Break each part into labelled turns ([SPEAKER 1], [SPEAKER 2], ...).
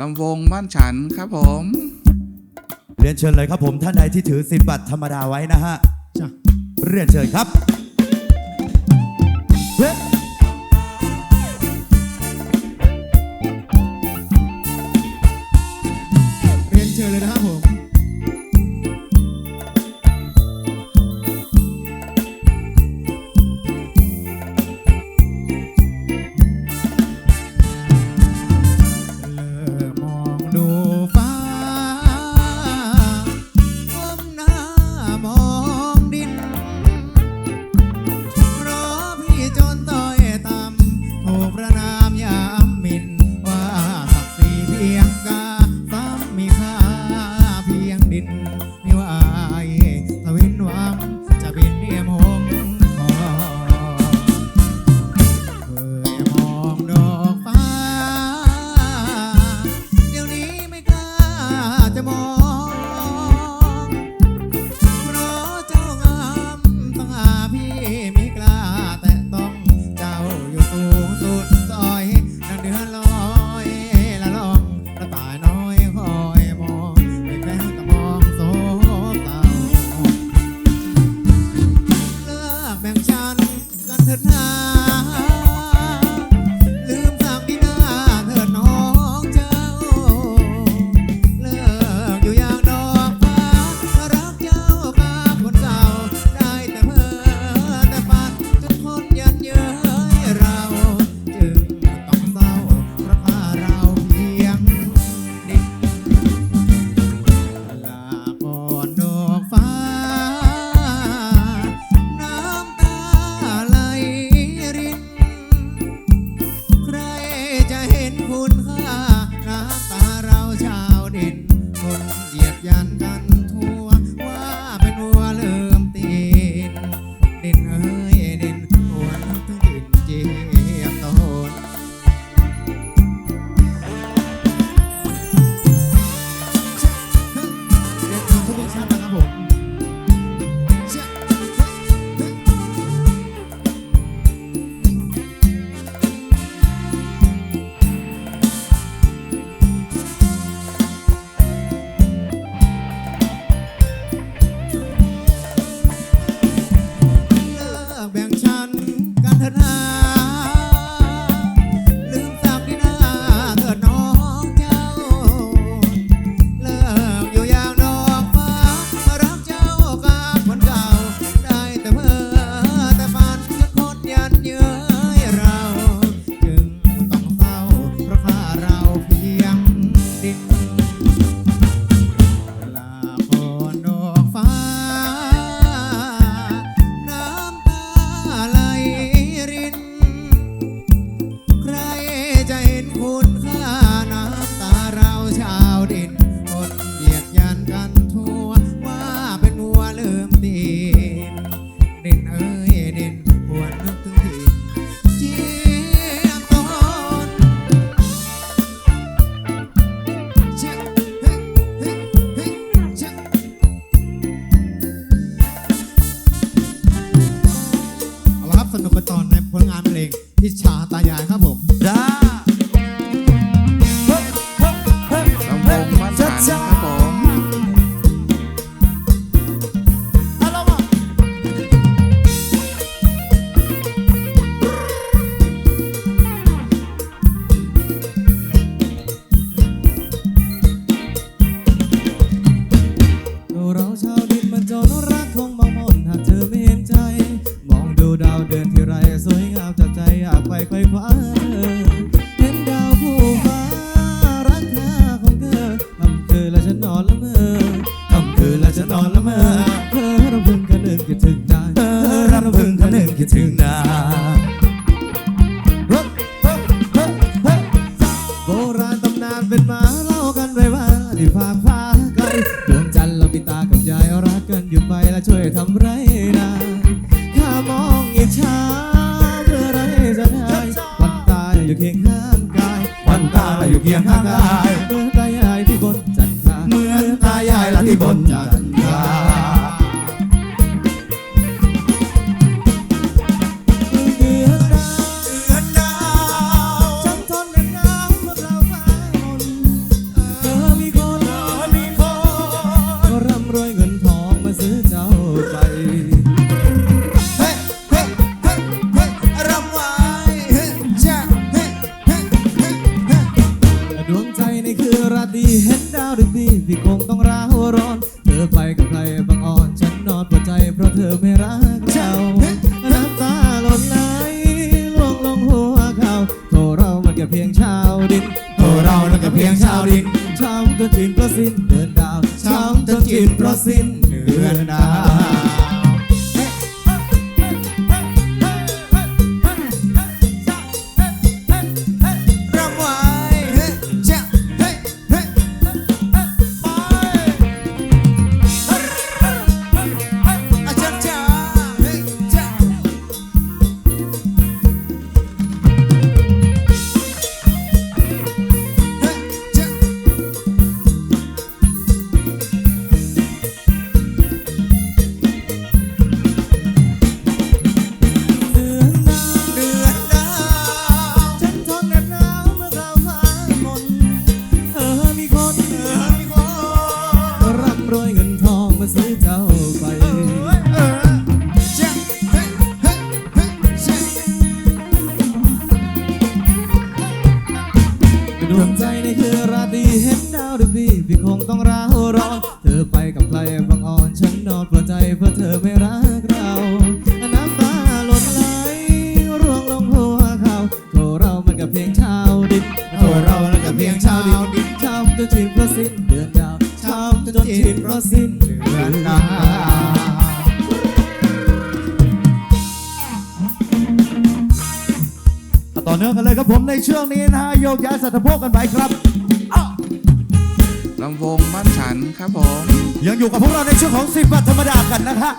[SPEAKER 1] ลำวงบ้านฉันครับผม
[SPEAKER 2] เรียนเชิญเลยครับผมท่านใดที่ถือสินบัตรธรรมดาไว้นะฮะะเรียนเชิญครับ
[SPEAKER 3] நின் ชาวเด่นคนเหยียดยันกัน สนุกกันต่อในผลงานเพลงพิชชาตายายครับผม ดีเห็นดาวดีพี่คงต้องร้า
[SPEAKER 2] ว
[SPEAKER 3] ร้
[SPEAKER 2] อน
[SPEAKER 3] วงใจในคือราตรีเห็นดาวดูพี่พี่คงต้องร้าวร้อนเธอไปกับใครบางอ่อนฉันนอนปวดใจเพราะเธอไม่ กันเล
[SPEAKER 2] ยครับผมในช่วงนี้นะฮะโยกย้ายสัตว์พวกกันไปครับ
[SPEAKER 1] ลำวงบ้านฉันครับผม
[SPEAKER 2] ยังอยู่กับพวกเราในช่วงของสิบวันธรรมดากันนะฮะ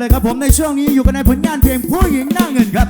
[SPEAKER 4] เลยครับผมใน
[SPEAKER 2] ช่วงนี้อยู่กันในผลงานเพลงผู้หญิงหน้าเงินครับ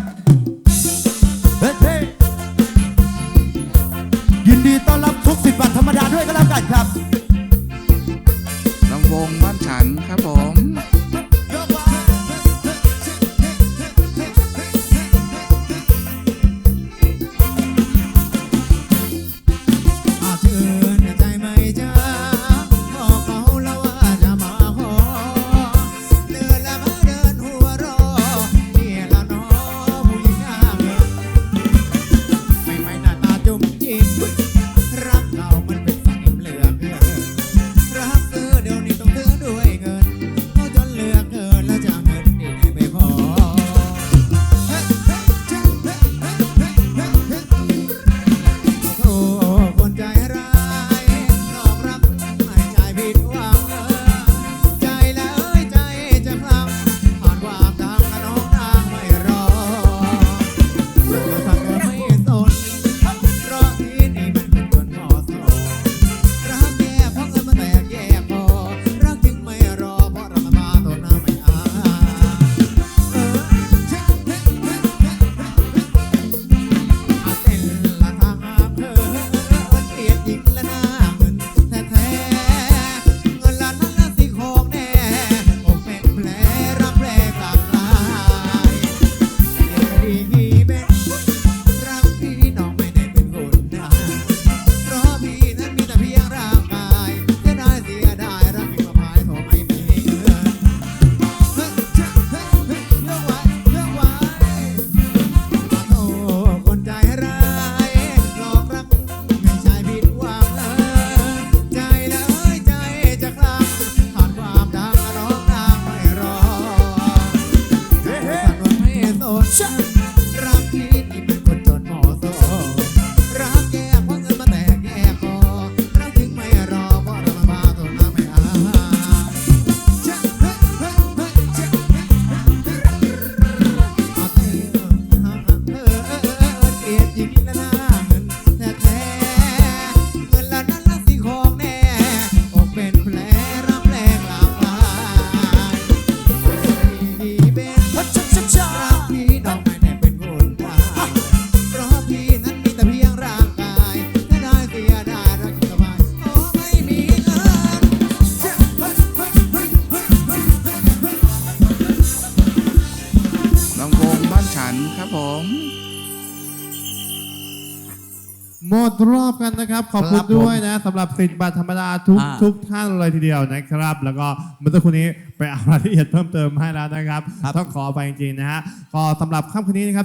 [SPEAKER 5] หมดรอบกันนะครับ ขอบคุ
[SPEAKER 4] ครั
[SPEAKER 5] ณ
[SPEAKER 4] บ
[SPEAKER 5] ด้วยนะสำหรับสิทธิ์บัตรธรรมดาทุก
[SPEAKER 4] อ่า
[SPEAKER 5] ทุกท่านเลยทีเดียวนะครับ แล้วก็เมื่อสักครู่นี้ไปเอารายละเอียดเพิ่มเติมให้แล้วนะครับ ต้องขอไปจริงๆนะฮะก็สำหรับค่ำคืนนี้นะครับ